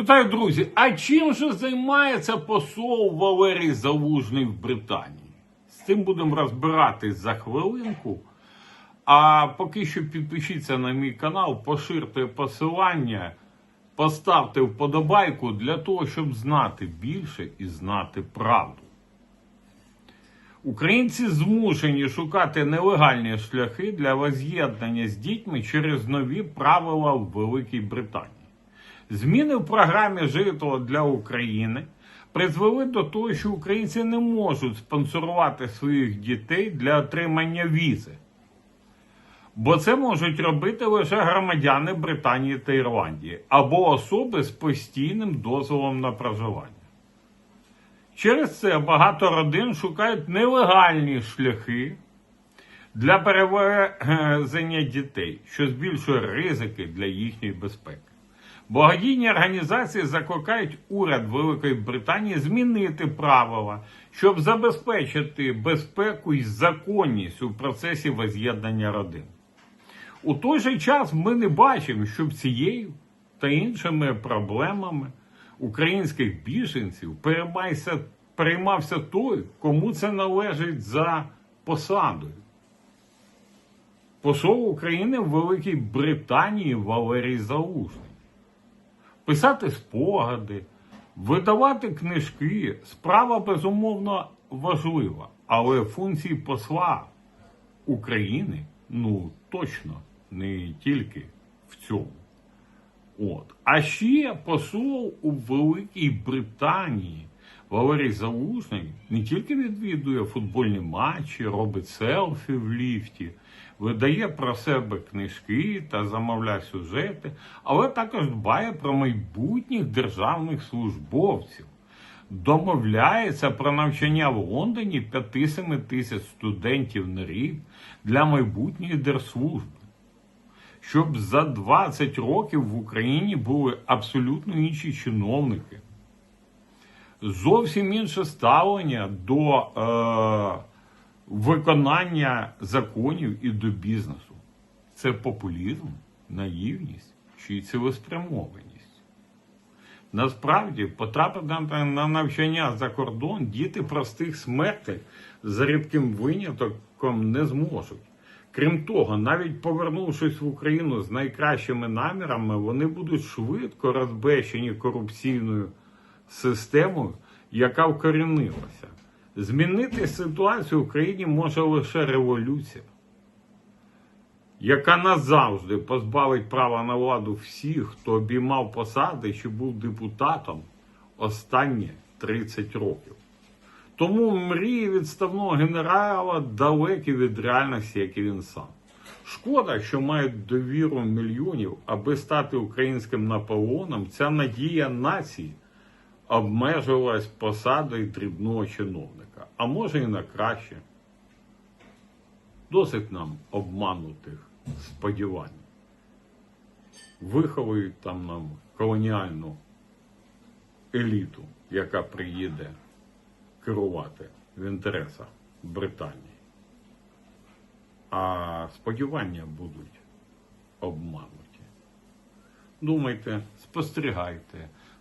Вітаю, друзі! А чим же займається посол Валерій Залужний в Британії? З цим будемо розбиратись за хвилинку. А поки що підпишіться на мій канал, поширте посилання, поставте вподобайку для того, щоб знати більше і знати правду. Українці змушені шукати нелегальні шляхи для воз'єднання з дітьми через нові правила в Великій Британії. Зміни в програмі житло для України призвели до того, що українці не можуть спонсорувати своїх дітей для отримання візи. Бо це можуть робити лише громадяни Британії та Ірландії або особи з постійним дозволом на проживання. Через це багато родин шукають нелегальні шляхи для перевезення дітей, що збільшує ризики для їхньої безпеки. Благодійні організації закликають уряд Великої Британії змінити правила, щоб забезпечити безпеку і законність у процесі воз'єднання родин. У той же час ми не бачимо, щоб цією та іншими проблемами українських біженців переймався, переймався той, кому це належить за посадою. Посол України в Великій Британії Валерій Залужний. Писати спогади, видавати книжки справа безумовно важлива, але функції посла України ну точно не тільки в цьому. От. А ще посол у Великій Британії Валерій Залужний не тільки відвідує футбольні матчі, робить селфі в ліфті, видає про себе книжки та замовляє сюжети, але також дбає про майбутніх державних службовців. Домовляється про навчання в Лондоні 5-7 тисяч студентів на рік для майбутньої держслужби щоб за 20 років в Україні були абсолютно інші чиновники. Зовсім інше ставлення до е, виконання законів і до бізнесу. Це популізм, наївність чи цілеспрямованість. Насправді, потрапити на навчання за кордон діти простих смертей за рідким винятком не зможуть. Крім того, навіть повернувшись в Україну з найкращими намірами, вони будуть швидко розбещені корупційною системою, яка вкорінилася. Змінити ситуацію в Україні може лише революція, яка назавжди позбавить права на владу всіх, хто обіймав посади чи був депутатом останні 30 років. Тому мрії відставного генерала далекі від реальності, як і він сам. Шкода, що мають довіру мільйонів, аби стати українським Наполеоном, ця надія нації обмежилась посадою дрібного чиновника. А може і на краще. Досить нам обманутих сподівань. Виховують там нам колоніальну еліту, яка приїде керувати в інтересах Британії. А сподівання будуть обмануті. Думайте, спостерігайте,